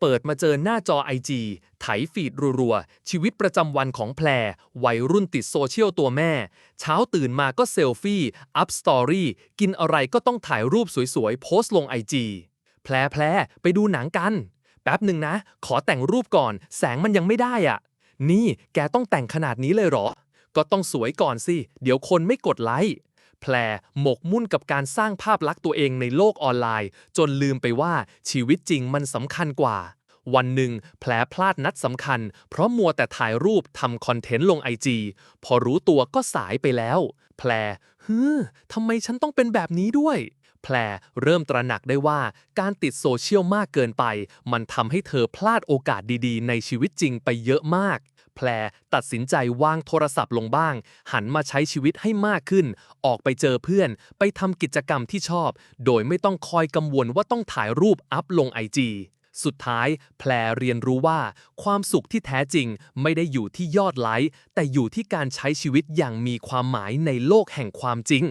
เปิดมาเจอหน้าจอไอจีไถฟีดรัวๆ ชีวิตประจำวันของแพร วัยรุ่นติดโซเชียลตัวแม่ เช้าตื่นมาก็เซลฟี่ อัพสตอรี่ กินอะไรก็ต้องถ่ายรูปสวยๆ โพสต์ลงไอจีแพรแพรไปดูหนังกัน แป๊บหนึ่งนะ ขอแต่งรูปก่อน แสงมันยังไม่ได้อะนี่แกต้องแต่งขนาดนี้เลยเหรอ ก็ต้องสวยก่อนสิ เดี๋ยวคนไม่กดไลค์ แพลหมกมุ่นกับการสร้างภาพลักษณ์ตัวเองในโลกออนไลน์ จนลืมไปว่าชีวิตจริงมันสำคัญกว่า วันหนึ่ง แผลพลาดนัดสำคัญ เพราะมัวแต่ถ่ายรูปทำคอนเทนต์ลงไอจีพอรู้ตัวก็สายไปแล้วแพลฮึทำไมฉันต้องเป็นแบบนี้ด้วย แพรเริ่มตระหนักได้ว่าการติดโซเชียลมากเกินไป มันทำให้เธอพลาดโอกาสดีๆ ในชีวิตจริงไปเยอะมาก แพรตัดสินใจวางโทรศัพท์ลงบ้าง หันมาใช้ชีวิตให้มากขึ้น ออกไปเจอเพื่อน ไปทำกิจกรรมที่ชอบ โดยไม่ต้องคอยกังวลว่าต้องถ่ายรูปอัพลงไอจีสุดท้าย แพรเรียนรู้ว่า ความสุขที่แท้จริงไม่ได้อยู่ที่ยอดไลค์แต่อยู่ที่การใช้ชีวิตอย่างมีความหมายในโลกแห่งความจริง